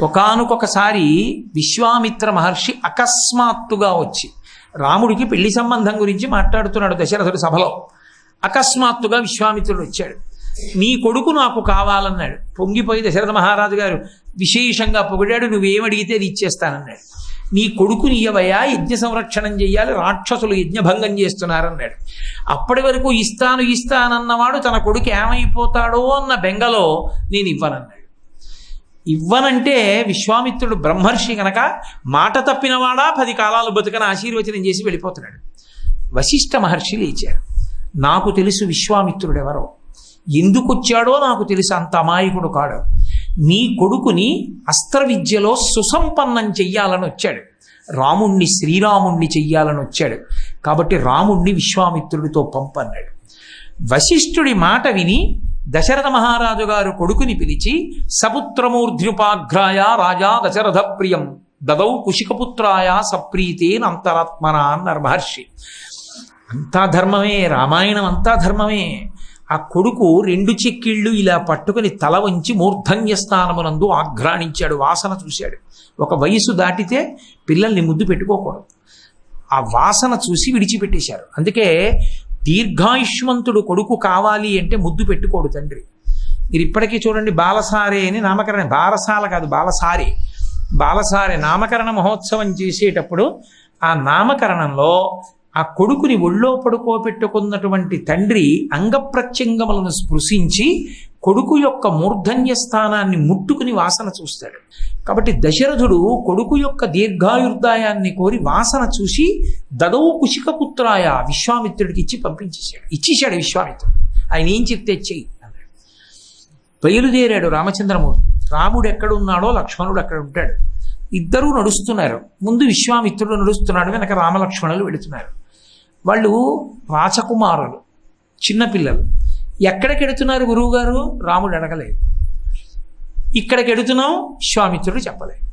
ఒకనకొకసారి విశ్వామిత్ర మహర్షి అకస్మాత్తుగా వచ్చి రాముడికి పెళ్ళి సంబంధం గురించి మాట్లాడుతున్నాడు దశరథుడి సభలో. అకస్మాత్తుగా విశ్వామిత్రుడు వచ్చాడు. నీ కొడుకు నాకు కావాలన్నాడు. పొంగిపోయి దశరథ మహారాజు గారు విశేషంగా పొగిడాడు నువ్వేమడిగితే అది ఇచ్చేస్తానన్నాడు. నీ కొడుకుని ఇయ్యవయ్యా యజ్ఞ సంరక్షణం చేయాలి రాక్షసులు యజ్ఞభంగం చేస్తున్నారన్నాడు. అప్పటి వరకు ఇస్తాను ఇస్తానన్నవాడు తన కొడుకు ఏమైపోతాడో అన్న బెంగలో నేను ఇవ్వనన్నాడు. ఇవ్వనంటే విశ్వామిత్రుడు బ్రహ్మర్షి కనుక మాట తప్పినవాడా పది కాలాలు బతుకని ఆశీర్వచనం చేసి వెళ్ళిపోతున్నాడు. వశిష్ఠ మహర్షి లేచారు. నాకు తెలుసు విశ్వామిత్రుడు ఎవరో ఎందుకు వచ్చాడో నాకు తెలుసు అంత అమాయకుడు కాడు. నీ కొడుకుని అస్త్ర విద్యలో సుసంపన్నం చెయ్యాలని వచ్చాడు. రాముణ్ణి శ్రీరాముణ్ణి చెయ్యాలని వచ్చాడు. కాబట్టి రాముణ్ణి విశ్వామిత్రుడితో పంపన్నాడు. వశిష్ఠుడి మాట విని దశరథ మహారాజు గారు కొడుకుని పిలిచి సపుత్రమూర్ధ్యుపాఘ్రాయ రాజా దశరథ ప్రియం దదౌ కుశికపుత్రాయ సప్రీతేన్ అంతరాత్మన అన్నారు మహర్షి. అంతా ధర్మమే రామాయణం అంతా ధర్మమే. ఆ కొడుకు రెండు చెక్కిళ్ళు ఇలా పట్టుకుని తల వంచి మూర్ధన్య స్థానమునందు ఆఘ్రాణించాడు వాసన చూశాడు. ఒక వయసు దాటితే పిల్లల్ని ముద్దు పెట్టుకోకూడదు. ఆ వాసన చూసి విడిచిపెట్టేశారు. అందుకే దీర్ఘాయుష్మంతుడు కొడుకు కావాలి అంటే ముద్దు పెట్టుకోడు తండ్రి. మీరు ఇప్పటికీ చూడండి బాలసారే అని నామకరణం. బాలసాల కాదు బాలసారి. బాలసారి నామకరణ మహోత్సవం చేసేటప్పుడు ఆ నామకరణంలో ఆ కొడుకుని ఒళ్ళో పడుకోబెట్టుకున్నటువంటి తండ్రి అంగప్రత్యంగములను స్పృశించి కొడుకు యొక్క మూర్ధన్య స్థానాన్ని ముట్టుకుని వాసన చూస్తాడు. కాబట్టి దశరథుడు కొడుకు యొక్క దీర్ఘాయుర్దాయాన్ని కోరి వాసన చూసి దదవు కుశికపుత్రాయ విశ్వామిత్రుడికి ఇచ్చి పంపించేశాడు. ఇచ్చేశాడు విశ్వామిత్రుడు. ఆయన ఏం చెప్తే చెయ్యి అన్నాడు. బయలుదేరాడు రామచంద్రమూర్తి. రాముడు ఎక్కడున్నాడో లక్ష్మణుడు అక్కడ ఉంటాడు. ఇద్దరూ నడుస్తున్నారు. ముందు విశ్వామిత్రుడు నడుస్తున్నాడు వెనక రామలక్ష్మణులు వెళుతున్నారు. వాళ్ళు రాచకుమారులు చిన్నపిల్లలు. ఎక్కడికెడుతున్నారు గురువు గురువుగారు? రాముడు అడగలేదు. ఇక్కడికెడుతున్నాం విశ్వామిత్రుడు చెప్పలేదు.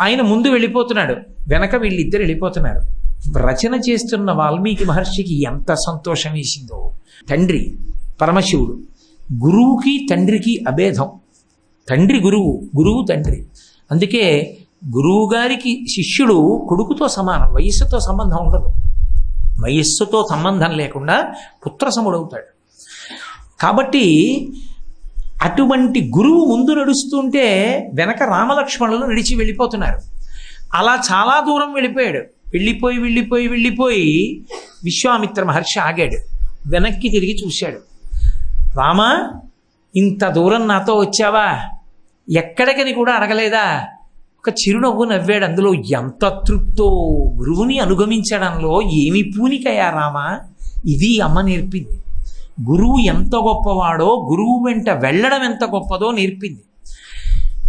ఆయన ముందు వెళ్ళిపోతున్నాడు. వెనక వీళ్ళిద్దరు వెళ్ళిపోతున్నారు. రచన చేస్తున్న వాల్మీకి మహర్షికి ఎంత సంతోషం వేసిందో. తండ్రి పరమశివుడు. గురువుకి తండ్రికి అభేదం. తండ్రి గురువు గురువు తండ్రి. అందుకే గురువు గారికి శిష్యుడు కొడుకుతో సమానం వయస్సుతో సంబంధం ఉండదు. వయస్సుతో సంబంధం లేకుండా పుత్రసముడవుతాడు. కాబట్టి అటువంటి గురువు ముందు నడుస్తుంటే వెనక రామలక్ష్మణులు నడిచి వెళ్ళిపోతున్నారు. అలా చాలా దూరం వెళ్ళిపోయాడు. వెళ్ళిపోయి వెళ్ళిపోయి వెళ్ళిపోయి విశ్వామిత్ర మహర్షి ఆగాడు. వెనక్కి తిరిగి చూశాడు. రామా ఇంత దూరం నాతో వచ్చావా? ఎక్కడికని కూడా అడగలేదా? ఒక చిరునవ్వు నవ్వాడు. అందులో ఎంత తృప్తో గురువుని అనుగమించడంలో ఏమి పూనికయా రామా? ఇది అమ్మ నేర్పింది. గురువు ఎంత గొప్పవాడో గురువు వెంట వెళ్ళడం ఎంత గొప్పదో నేర్పింది.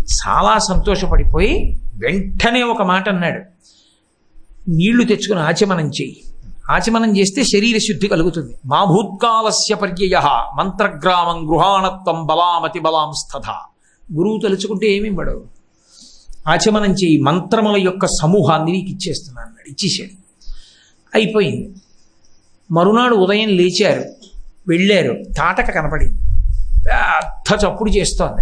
చాలా సంతోషపడిపోయి వెంటనే ఒక మాట అన్నాడు. నీళ్ళు తెచ్చుకుని ఆచమనం చేయి. ఆచమనం చేస్తే శరీర శుద్ధి కలుగుతుంది. మా భూత్కాలస్య పర్యయ మంత్రగ్రామం గృహాణత్వం బలామతి బలాంస్తథ గురువు తలుచుకుంటే ఏమి ఇవ్వడు? ఆచమనం చేయి మంత్రముల యొక్క సమూహాన్ని నీకు ఇచ్చేస్తున్నాను అన్నాడు. ఇచ్చేసాడు అయిపోయింది. మరునాడు ఉదయం లేచారు. వెళ్ళారు. తాటక కనపడింది. పెద్ద చప్పుడు చేస్తోంది.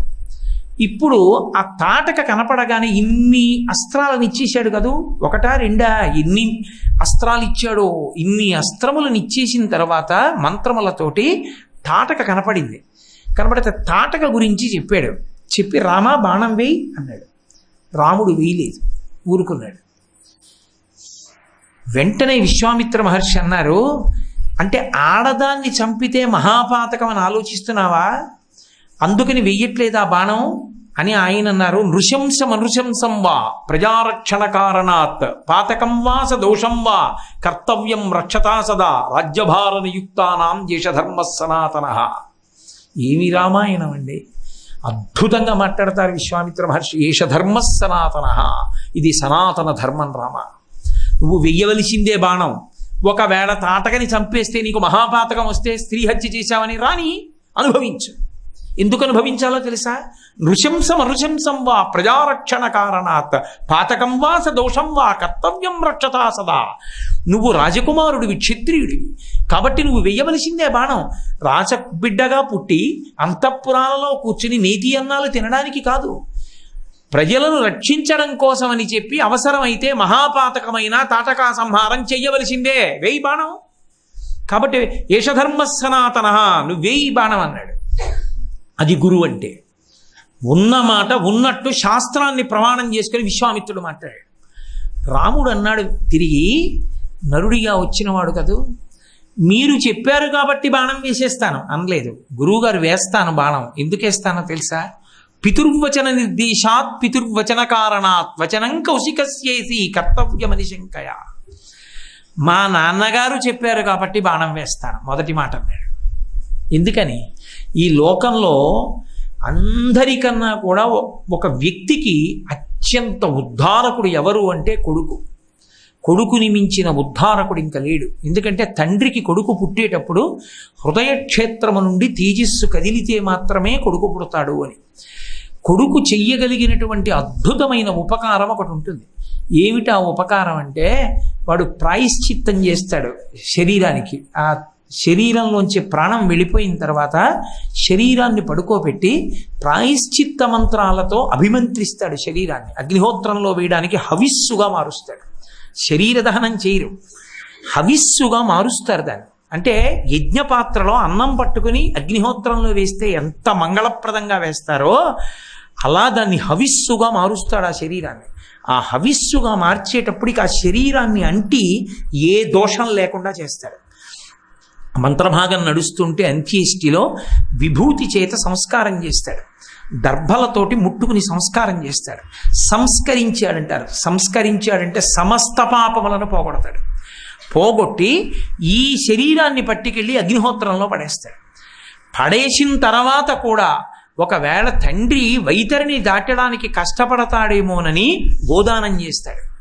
ఇప్పుడు ఆ తాటక కనపడగానే ఇన్ని అస్త్రాలను ఇచ్చేశాడు కదూ? ఒకటా రెండా? ఎన్ని అస్త్రాలు ఇచ్చాడో? ఇన్ని అస్త్రములను ఇచ్చేసిన తర్వాత మంత్రములతోటి తాటక కనపడింది. కనపడితే తాటక గురించి చెప్పాడు. చెప్పి రామా బాణం వేయి అన్నాడు. రాముడు వేయలేదు. ఊరుకున్నాడు. వెంటనే విశ్వామిత్ర మహర్షి అన్నారు అంటే ఆడదాన్ని చంపితే మహాపాతకం అని ఆలోచిస్తున్నావా? అందుకని వెయ్యట్లేదా బాణం అని ఆయన అన్నారు. నృశంసం అనృశంసం వా ప్రజారక్షణ కారణాత్ పాతకం వా స దోషం వా కర్తవ్యం రక్షతా సదా రాజ్యభార నియుక్తానాం దేశధర్మ సనాతన. ఏమి రామాయణం అండి? అద్భుతంగా మాట్లాడతారు విశ్వామిత్ర మహర్షి. ఏషధర్మ సనాతన. ఇది సనాతన ధర్మం రామ. నువ్వు వెయ్యవలసిందే బాణం. ఒకవేళ తాటకని చంపేస్తే నీకు మహాపాతకం వస్తే స్త్రీ హత్య చేశావని రాని అనుభవించు. ఎందుకు అనుభవించాలో తెలుసా? నృశంసం అనృశంసం వా ప్రజారక్షణ కారణాత్ పాతకం వా స దోషం వా కర్తవ్యం రక్షతా సదా. నువ్వు రాజకుమారుడివి క్షత్రియుడివి. కాబట్టి నువ్వు వెయ్యవలసిందే బాణం. రాజ బిడ్డగా పుట్టి అంతఃపురాలలో కూర్చుని నీతి అన్నాలు తినడానికి కాదు. ప్రజలను రక్షించడం కోసమని చెప్పి అవసరమైతే మహాపాతకమైన తాటకా సంహారం చెయ్యవలసిందే. వేయి బాణం. కాబట్టి యశధర్మ సనాతన నువ్వేయి బాణం అన్నాడు. అది గురువు అంటే. ఉన్న మాట ఉన్నట్టు శాస్త్రాన్ని ప్రమాణం చేసుకుని విశ్వామిత్రుడు మాట్లాడాడు. రాముడు అన్నాడు తిరిగి నరుడిగా వచ్చినవాడు కదూ మీరు చెప్పారు కాబట్టి బాణం వేసేస్తాను. అనలేదు. గురువుగారు వేస్తాను బాణం. ఎందుకేస్తానో తెలుసా? పితుర్వచన నిర్దేశాత్ పితుర్వచన కారణాత్ వచనం కౌశికస్యేసి కర్తవ్యమని శంకయ మా నాన్నగారు చెప్పారు కాబట్టి బాణం వేస్తాను. మొదటి మాట అన్నాడు. ఎందుకని? ఈ లోకంలో అందరికన్నా కూడా ఒక వ్యక్తికి అత్యంత ఉద్ధారకుడు ఎవరు అంటే కొడుకు. కొడుకుని మించిన ఉద్ధారకుడు ఇంకా లేడు. ఎందుకంటే తండ్రికి కొడుకు పుట్టేటప్పుడు హృదయక్షేత్రము నుండి తేజస్సు కదిలితే మాత్రమే కొడుకు పుడతాడు అని. కొడుకు చెయ్యగలిగినటువంటి అద్భుతమైన ఉపకారం ఒకటి ఉంటుంది. ఏమిటి ఆ ఉపకారం అంటే వాడు ప్రాయశ్చిత్తం చేస్తాడు శరీరానికి. ఆ శరీరంలోంచి ప్రాణం వెళ్ళిపోయిన తర్వాత శరీరాన్ని పడుకోబెట్టి ప్రాయశ్చిత్త మంత్రాలతో అభిమంత్రిస్తాడు శరీరాన్ని. అగ్నిహోత్రంలో వేయడానికి హవిస్సుగా మారుస్తాడు. శరీర దహనం చేయరు. హవిస్సుగా మారుస్తారు దాన్ని. అంటే యజ్ఞపాత్రలో అన్నం పట్టుకుని అగ్నిహోత్రంలో వేస్తే ఎంత మంగళప్రదంగా వేస్తారో అలా దాన్ని హవిస్సుగా మారుస్తాడు ఆ శరీరాన్ని. ఆ హవిస్సుగా మార్చేటప్పటికి ఆ శరీరాన్ని అంటి ఏ దోషం లేకుండా చేస్తాడు. మంత్రభాగం నడుస్తుంటే అంత్యేష్టిలో విభూతి చేత సంస్కారం చేస్తాడు. దర్భలతోటి ముట్టుకుని సంస్కారం చేస్తాడు. సంస్కరించాడంటారు. సంస్కరించాడంటే సమస్త పాపములను పోగొడతాడు. పోగొట్టి ఈ శరీరాన్ని పట్టుకెళ్ళి అగ్నిహోత్రంలో పడేస్తాడు. పడేసిన తర్వాత కూడా ఒకవేళ తండ్రి వైతరిని దాటడానికి కష్టపడతాడేమోనని గోదానం చేస్తాడు.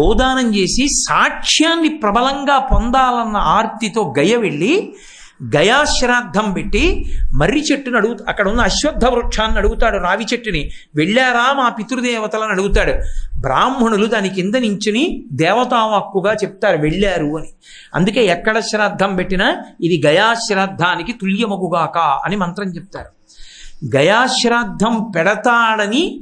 గోదానం చేసి సాక్ష్యాన్ని ప్రబలంగా పొందాలన్న ఆర్తితో గయ వెళ్ళి గయాశ్రాద్ధం పెట్టి మర్రి చెట్టును అడుగు అక్కడ ఉన్న అశ్వత్థ వృక్షాన్ని అడుగుతాడు రావి చెట్టుని. వెళ్ళారా మా పితృదేవతలను అడుగుతాడు. బ్రాహ్మణులు దాని కింద నించుని దేవతావాక్కుగా చెప్తారు వెళ్ళారు అని. అందుకే ఎక్కడ శ్రాద్ధం పెట్టినా ఇది గయాశ్రాద్ధానికి తుల్యమగుగాక అని మంత్రం చెప్తారు. గయాశ్రాద్ధం పెడతాడని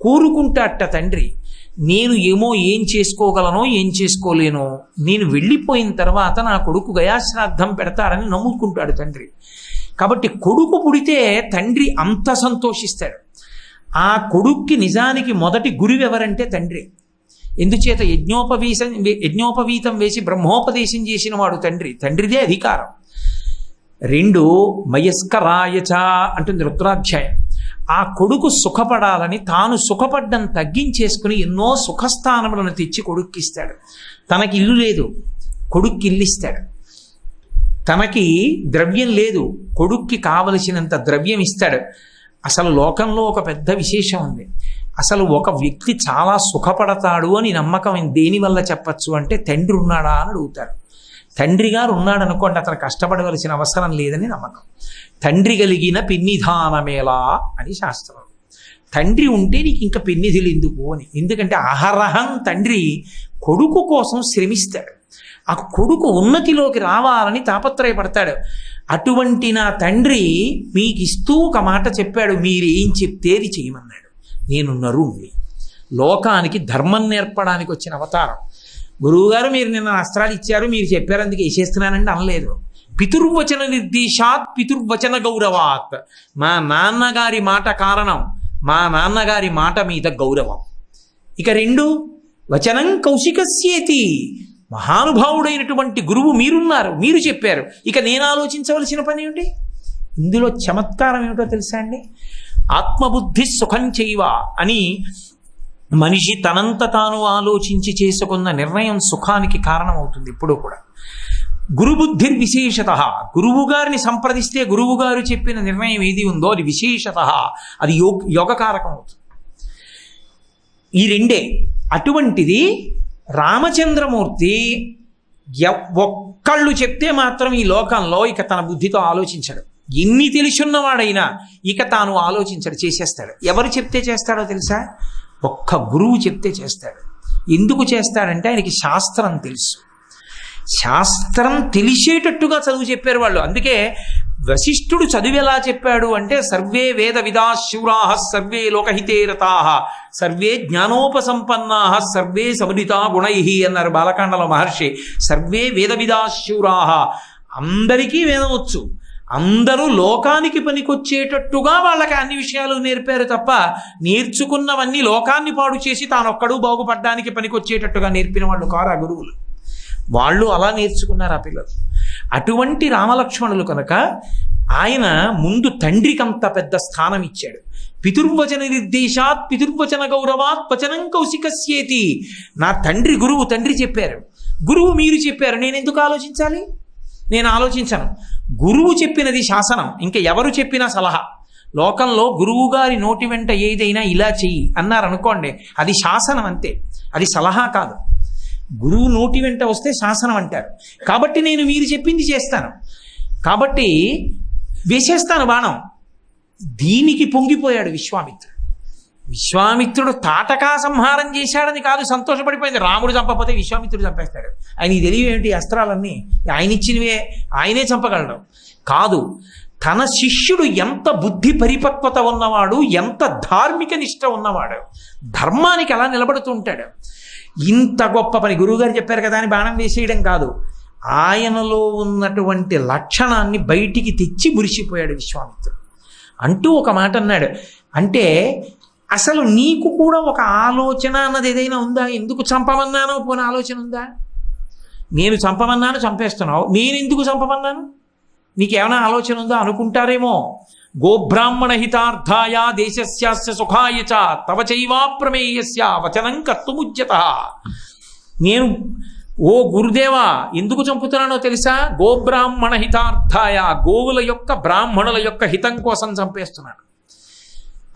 కోరుకుంటాట తండ్రి. నేను ఏమో ఏం చేసుకోగలనో ఏం చేసుకోలేనో నేను వెళ్ళిపోయిన తర్వాత నా కొడుకు గయాశ్రాద్ధం పెడతారని నమ్ముకుంటాడు తండ్రి. కాబట్టి కొడుకు పుడితే తండ్రి అంత సంతోషిస్తాడు. ఆ కొడుక్కి నిజానికి మొదటి గురువు ఎవరంటే తండ్రి. ఎందుచేత యజ్ఞోపవీసం యజ్ఞోపవీతం వేసి బ్రహ్మోపదేశం చేసిన వాడు తండ్రి. తండ్రిదే అధికారం. రెండు మయస్కరాయచ అంటుంది రుద్రాధ్యాయం. ఆ కొడుకు సుఖపడాలని తాను సుఖపడ్డం తగ్గించేసుకుని ఎన్నో సుఖస్థానములను తెచ్చి కొడుక్కిస్తాడు. తనకి ఇల్లు లేదు కొడుక్కి ఇల్లిస్తాడు తనకి ద్రవ్యం లేదు కొడుక్కి కావలసినంత ద్రవ్యం ఇస్తాడు. అసలు లోకంలో ఒక పెద్ద విశేషం ఉంది. అసలు ఒక వ్యక్తి చాలా సుఖపడతాడు అని నమ్మకం దేని వల్ల చెప్పచ్చు అంటే తండ్రి ఉన్నాడా అని అడుగుతారు. తండ్రి గారు ఉన్నాడు అనుకోండి అతను కష్టపడవలసిన అవసరం లేదని నమ్మకం. తండ్రి కలిగిన పిన్నిధానమేలా అని శాస్త్రం. తండ్రి ఉంటే నీకు ఇంకా పెన్నిధులు ఎందుకు అని. ఎందుకంటే అహరహం తండ్రి కొడుకు కోసం శ్రమిస్తాడు. ఆ కొడుకు ఉన్నతిలోకి రావాలని తాపత్రయపడతాడు. అటువంటి నా తండ్రి మీకు ఇస్తూ ఒక మాట చెప్పాడు మీరు ఏం చేయమన్నాడు. నేను నరుణ్ణి. లోకానికి ధర్మం నేర్పడానికి వచ్చిన అవతారం. గురువుగారు మీరు నిన్న అస్త్రాలు ఇచ్చారు మీరు చెప్పారు అందుకే వేసేస్తున్నానండి అనలేదు. పితుర్వచన నిర్దేశాత్ పితుర్వచన గౌరవాత్. మా నాన్నగారి మాట కారణం మా నాన్నగారి మాట మీద గౌరవం. ఇక రెండు వచనం కౌశికస్యేతి. మహానుభావుడైనటువంటి గురువు మీరున్నారు మీరు చెప్పారు. ఇక నేను ఆలోచించవలసిన పని ఏమిటి? ఇందులో చమత్కారం ఏమిటో తెలుసా అండి? ఆత్మబుద్ధి సుఖం చేయవ అని మనిషి తనంత తాను ఆలోచించి చేసుకున్న నిర్ణయం సుఖానికి కారణమవుతుంది ఇప్పుడు కూడా. గురుబుద్ధి విశేషత. గురువు గారిని సంప్రదిస్తే గురువు గారు చెప్పిన నిర్ణయం ఏది ఉందో అది విశేషత. అది యోగ యోగకారకం అవుతుంది ఈ రెండే అటువంటిది రామచంద్రమూర్తి ఒక్కళ్ళు చెప్తే మాత్రం ఈ లోకంలో ఇక తన బుద్ధితో ఆలోచించడు. ఎన్ని తెలిసున్నవాడైనా ఇక తాను ఆలోచించడు చేసేస్తాడు. ఎవరు చెప్తే చేస్తాడో తెలుసా? ఒక్క గురువు చెప్తే చేస్తాడు. ఎందుకు చేస్తాడంటే ఆయనకి శాస్త్రం తెలుసు. శాస్త్రం తెలిసేటట్టుగా చదువు చెప్పారు వాళ్ళు. అందుకే వశిష్ఠుడు చదువు ఎలా చెప్పాడు అంటే సర్వే వేద విదాశూరాహ సర్వే లోకహితేరతాహ సర్వే జ్ఞానోపసంపన్నా సర్వే సమృతా గుణై అన్నారు బాలకాండలో మహర్షి. సర్వే వేద విదాశూరాహ అందరికీ వేదం వచ్చు. అందరూ లోకానికి పనికొచ్చేటట్టుగా వాళ్ళకి అన్ని విషయాలు నేర్పారు తప్ప నేర్చుకున్నవన్నీ లోకాన్ని పాడు చేసి తానొక్కడు బాగుపడడానికి పనికొచ్చేటట్టుగా నేర్పిన వాళ్ళు కారు ఆ గురువులు? వాళ్ళు అలా నేర్చుకున్నారు ఆ పిల్లలు? అటువంటి రామలక్ష్మణులు కనుక ఆయన ముందు తండ్రికి అంత పెద్ద స్థానం ఇచ్చాడు. పితుర్వచన నిర్దేశాత్ పితుర్వచన గౌరవాత్ వచనం కౌశికస్యేతి. నా తండ్రి గురువు తండ్రి చెప్పారు. గురువు మీరు చెప్పారు. నేను ఎందుకు ఆలోచించాలి? నేను ఆలోచించను. గురువు చెప్పినది శాసనం ఇంకా ఎవరు చెప్పినా సలహా. లోకంలో గురువు గారి నోటి వెంట ఏదైనా ఇలా చెయ్యి అన్నారనుకోండి అది శాసనం అంతే అది సలహా కాదు. గురువు నోటి వెంట వస్తే శాసనం అంటారు. కాబట్టి నేను మీరు చెప్పింది చేస్తాను. కాబట్టి వేసేస్తాను బాణం. దీనికి పొంగిపోయాడు విశ్వామిత్రుడు. విశ్వామిత్రుడు తాటకా సంహారం చేశాడని కాదు సంతోషపడిపోయింది. రాముడు చంపకపోతే విశ్వామిత్రుడు చంపేస్తాడు. ఆయన తెలివి ఏంటి? అస్త్రాలన్నీ ఆయన ఇచ్చినవే ఆయనే చంపగలడు. కాదు తన శిష్యుడు ఎంత బుద్ధి పరిపక్వత ఉన్నవాడు ఎంత ధార్మిక నిష్ట ఉన్నవాడు ధర్మానికి అలా నిలబడుతూ ఉంటాడు. ఇంత గొప్ప పని గురువుగారు చెప్పారు కదా అని బాణం వేసేయడం కాదు. ఆయనలో ఉన్నటువంటి లక్షణాన్ని బయటికి తెచ్చి మురిసిపోయాడు విశ్వామిత్రుడు. అంటూ ఒక మాట అన్నాడు. అంటే అసలు నీకు కూడా ఒక ఆలోచన అన్నది ఏదైనా ఉందా? ఎందుకు చంపమన్నానో పోనీ ఆలోచన ఉందా? నేను చంపమన్నాను చంపేస్తున్నావు. నేను ఎందుకు చంపమన్నాను? నీకేమైనా ఆలోచన ఉందా? అనుకుంటారేమో. గోబ్రాహ్మణ హితార్థాయ దేశస్యాస్య సుఖాయ చ తవ చైవాప్రమేయస్య వచనం కర్తుముజ్యత నేను ఓ గురుదేవా ఎందుకు చంపుతున్నానో తెలుసా? గోబ్రాహ్మణ హితార్థాయ గోవుల యొక్క బ్రాహ్మణుల యొక్క హితం కోసం చంపేస్తున్నాను.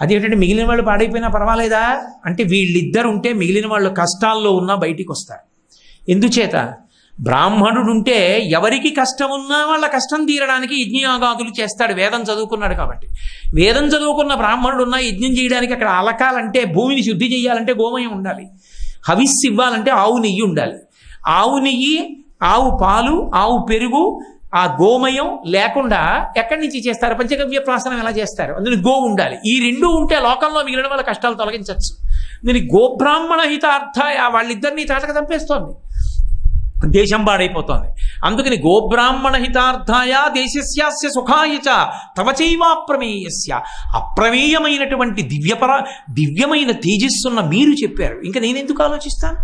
అదేంటంటే మిగిలిన వాళ్ళు పాడైపోయినా పర్వాలేదా? అంటే వీళ్ళిద్దరు ఉంటే మిగిలిన వాళ్ళు కష్టాల్లో ఉన్నా బయటికి వస్తారు. ఎందుచేత? బ్రాహ్మణుడు ఉంటే ఎవరికి కష్టం ఉన్నా వాళ్ళ కష్టం తీరడానికి యజ్ఞయాగాదులు చేస్తాడు. వేదం చదువుకున్నాడు కాబట్టి. వేదం చదువుకున్న బ్రాహ్మణుడు ఉన్నా యజ్ఞం చేయడానికి అక్కడ అలకాలంటే భూమిని శుద్ధి చేయాలంటే గోమయం ఉండాలి. హవిస్సు ఇవ్వాలంటే ఆవు నెయ్యి ఉండాలి. ఆవు నెయ్యి ఆవు పాలు ఆవు పెరుగు ఆ గోమయం లేకుండా ఎక్కడి నుంచి చేస్తారు? పంచగవ్య ప్రాసనం ఎలా చేస్తారు? అందులో గో ఉండాలి. ఈ రెండు ఉంటే లోకంలో మిగిలిన వాళ్ళ కష్టాలు తొలగించవచ్చు దీని గోబ్రాహ్మణ హితార్థ వాళ్ళిద్దరినీ తాటక చంపేస్తోంది. దేశం పాడైపోతోంది. అందుకని గోబ్రాహ్మణ హితార్థాయ దేశస్యాస్య సుఖాయ చ తవచైవాప్రమేయస్య అప్రమేయమైనటువంటి దివ్యపర దివ్యమైన తేజస్సున్న మీరు చెప్పారు. ఇంకా నేనెందుకు ఆలోచిస్తాను?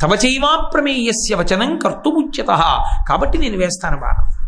తవచైవాప్రమేయస్య వచనం కర్తుముచ్యత. కాబట్టి నేను వేస్తాను బాణం.